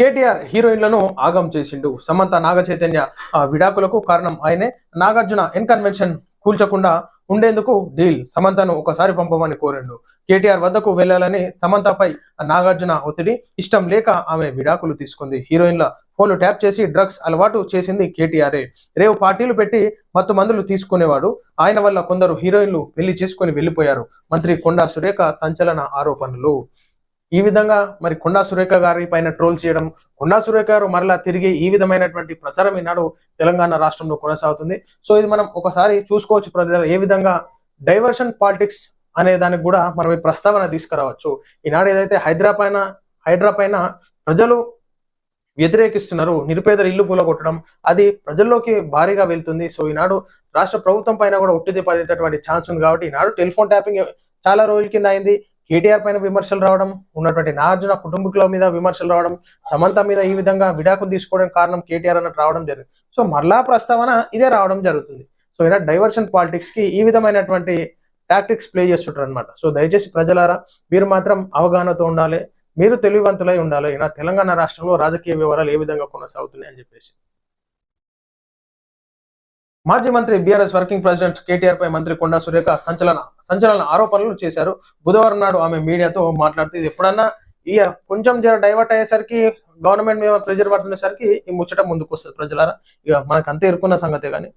కేటీఆర్ హీరోయిన్లను ఆగం చేసిండు. సమంత నాగ చైతన్య ఆ, విడాకులకు కారణం ఆయనే. నాగార్జున ఇన్కన్వెన్షన్ కూల్చకుండా ఉండేందుకు డీల్ సమంతను ఒకసారి పంపమని కోరిండు. కేటీఆర్ వద్దకు వెళ్ళాలని సమంతపై నాగార్జున ఒత్తిడి. ఇష్టం లేక ఆమె విడాకులు తీసుకుంది. హీరోయిన్ల ఫోన్లు ట్యాప్ చేసి డ్రగ్స్ అలవాటు చేసింది కేటీఆరే. రేవు పార్టీలు పెట్టి మత్తు మందులు తీసుకునేవాడు. ఆయన వల్ల కొందరు హీరోయిన్లు పెళ్ళి చేసుకుని వెళ్ళిపోయారు మంత్రి కొండా సురేఖ సంచలన ఆరోపణలు. ఈ విధంగా మరి కొండా సురేఖ గారి పైన ట్రోల్ చేయడం కొండా సురేఖ గారు మరలా తిరిగి ఈ విధమైనటువంటి ప్రచారం ఈనాడు తెలంగాణ రాష్ట్రంలో కొనసాగుతుంది. సో ఇది మనం ఒకసారి చూసుకోవచ్చు ప్రజలు ఏ విధంగా డైవర్షన్ పాలిటిక్స్ అనే దానికి కూడా మనం ఈ ప్రస్తావన తీసుకురావచ్చు. ఈనాడు ఏదైతే హైదరా పైన హైడ్రా పైన ప్రజలు వ్యతిరేకిస్తున్నారు నిరుపేదల ఇల్లు కూలగొట్టడం అది ప్రజల్లోకి భారీగా వెళ్తుంది. సో ఈనాడు రాష్ట్ర ప్రభుత్వం పైన కూడా ఒట్టిది పడేటటువంటి ఛాన్స్ ఉంది కాబట్టి ఈనాడు టెలిఫోన్ ట్యాపింగ్ చాలా రోజుల కింద అయింది. కేటీఆర్ పైన విమర్శలు రావడం ఉన్నటువంటి నాగార్జున కుటుంబీకుల మీద విమర్శలు రావడం సమంత మీద ఈ విధంగా విడాకులు తీసుకోవడానికి కారణం కేటీఆర్ అన్నట్టు రావడం జరిగింది. సో మరలా ప్రస్తావన ఇదే రావడం జరుగుతుంది. సో ఇలా డైవర్షన్ పాలిటిక్స్కి ఈ విధమైనటువంటి టాక్టిక్స్ ప్లే చేస్తుంటారు అనమాట సో దయచేసి ప్రజలారా మీరు మాత్రం అవగాహనతో ఉండాలి మీరు తెలివివంతులై ఉండాలి. ఇలా తెలంగాణ రాష్ట్రంలో రాజకీయ వివరాలు ఏ విధంగా కొనసాగుతున్నాయి అని చెప్పేసి. మాజీ మంత్రి బీఆర్ఎస్ వర్కింగ్ ప్రెసిడెంట్ కేటీఆర్ పై మంత్రి కొండా సురేఖ సంచలన సంచలన ఆరోపణలు చేశారు. బుధవారం నాడు ఆమె మీడియాతో మాట్లాడుతూ ఇది ఎప్పుడన్నా ఈ కొంచెం జర డైవర్ట్ అయ్యేసరికి గవర్నమెంట్ మీద ప్రెజర్ పడుతున్నసరికి ఈ ముచ్చట ముందుకు వస్తుంది ప్రజలారా ఇక మనకు అంతే ఇరుకున్న సంగతే కానీ